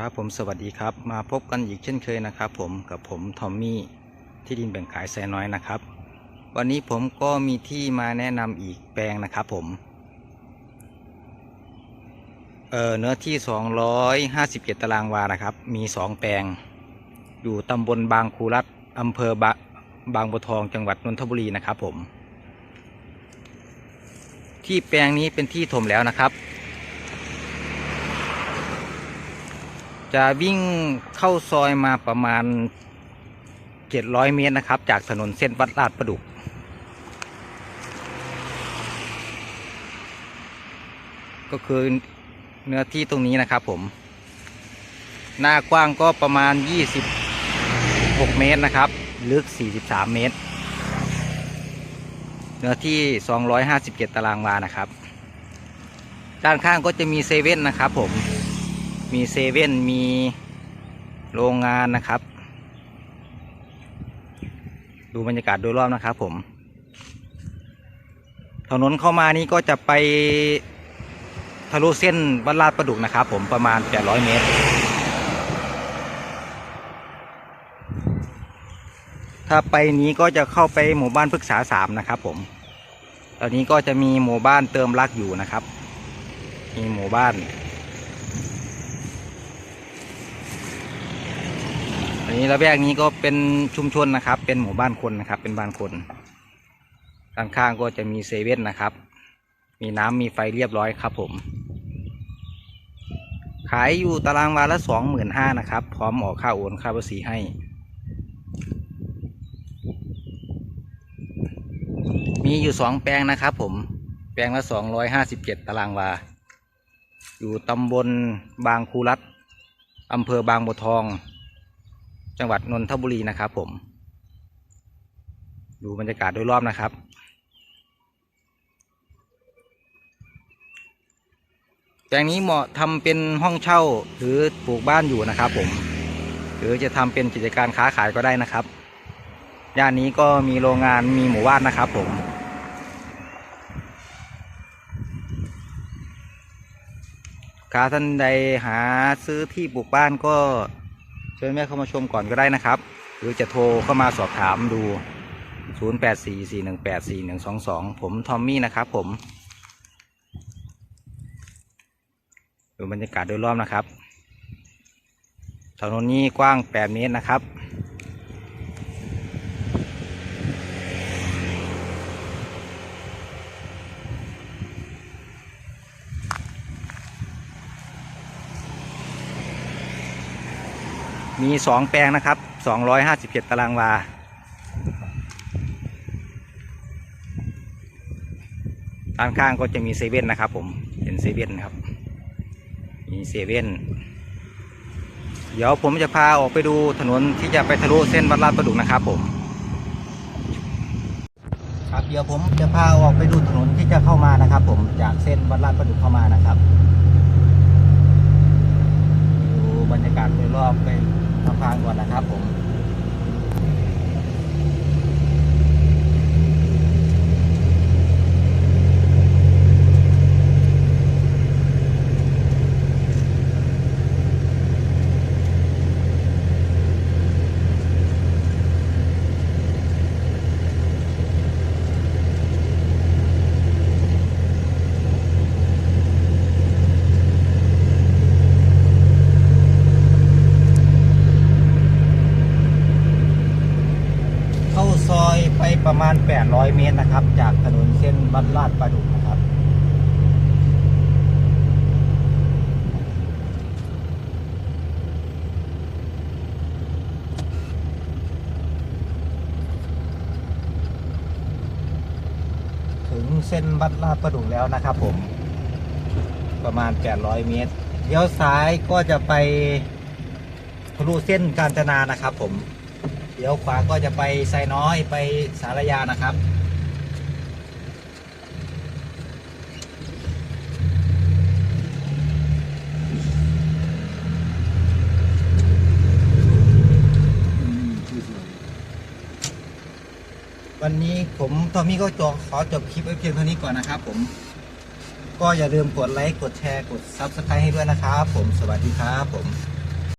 ครับผมสวัสดีครับมาพบกันอีกเช่นเคยนะครับ ผมกับผมทอมมี่ที่ดินแบ่งขายแซน้อยนะครับ วันนี้ผมก็มีที่มาแนะนำอีกแปลงนะครับผมเออเนื้อที่ 257 ตารางวานะครับ มี 2 แปลง อยู่ตำบลบางคูรัตอำเภอบะบางบัวทองจังหวัดนนทบุรีนะครับผม ที่แปลงนี้เป็นที่ถมแล้วนะครับ จะวิ่งเข้าซอยมาประมาณ 700 เมตรนะครับ จากถนนเส้นวัดลาดประดุก ก็คือเนื้อที่ตรงนี้นะครับผม หน้ากว้างก็ประมาณ 26 เมตรนะครับ ลึก 43 เมตร เนื้อที่ 257 ตารางวานะครับ ด้านข้างก็จะมีเซเว่นนะครับผม มีเซเว่นมีโรงงานนะครับ ดูบรรยากาศโดยรอบนะครับผม ถนนเข้ามานี่ก็จะไปทะลุเส้นวัดลาดประดุกนะครับผมประมาณ 800 เมตร ถ้าไปนี้ก็จะเข้าไปหมู่บ้านพฤกษาสามนะครับผม ตอนนี้ก็จะมีหมู่บ้านเติมรักอยู่นะครับ มีหมู่บ้าน นี้ระแวกนี้ก็เป็นชุมชนนะครับ เป็นหมู่บ้านคนนะครับ เป็นบ้านคนด้านข้างก็จะมีเซเว่นนะครับ มีน้ำมีไฟเรียบร้อยครับผม ขายอยู่ตารางวาละสองหมื่นห้านะครับ พร้อมออกค่าโอนค่าภาษีให้ มีอยู่สองแปลงนะครับผม แปลงละสองร้อยห้าสิบเจ็ดตารางวา อยู่ตำบลบางคูรัตอำเภอบางบัวทอง จังหวัดนนทบุรีนะครับผม ดูบรรยากาศโดยรอบนะครับ แปลงนี้เหมาะทำเป็นห้องเช่าหรือปลูกบ้านอยู่นะครับผม หรือจะทำเป็นกิจการค้าขายก็ได้นะครับย่านนี้ก็มีโรงงานมีหมู่บ้านนะครับผม ค้าท่านใดหาซื้อที่ปลูกบ้านก็ เชิญแม่เข้ามาชมก่อนก็ได้นะครับ หรือจะโทรเข้ามาสอบถามดู 0844184122 ผมทอมมี่นะครับผมดูบรรยากาศโดยรอบนะครับถนนนี้กว้าง 8 เมตรนะครับ มีสองแปลงนะครับสองร้อยห้าสิบเจ็ดตารางวา ด้านข้างก็จะมีเซเว่นนะครับผมเป็นเซเว่นครับ มีเซเว่นเดี๋ยวผมจะพาออกไปดูถนนที่จะไปทะลุเส้นวัดลาดประดุกนะครับผมครับเดี๋ยวผมจะพาออกไปดูถนนที่จะเข้ามานะครับ ผมจากเส้นวัดลาดประดุกเข้ามานะครับดูบรรยากาศโดยรอบไป ทำพางก่อนนะครับผม เข้าซอยไประมาณ 800 เมตรนะครับ จากถนนเส้นบ้านลาดประดุกนะครับ ถึงเส้นบ้านลาดประดุกแล้วนะครับผม ประมาณ 800 เมตรเลี้ยวซ้ายก็จะไปทะลุเส้นกาญจนานะครับผม เดี๋ยวขวาก็จะไปไซน้อยไปสารยานะครับ วันนี้ผมทอมมี่ก็จอขอจบคลิปไว้เพียงเท่านี้ก่อนนะครับผม ก็อย่าลืมกดไลค์ กดแชร์ กด Subscribe ให้ด้วยนะครับผม สวัสดีครับผม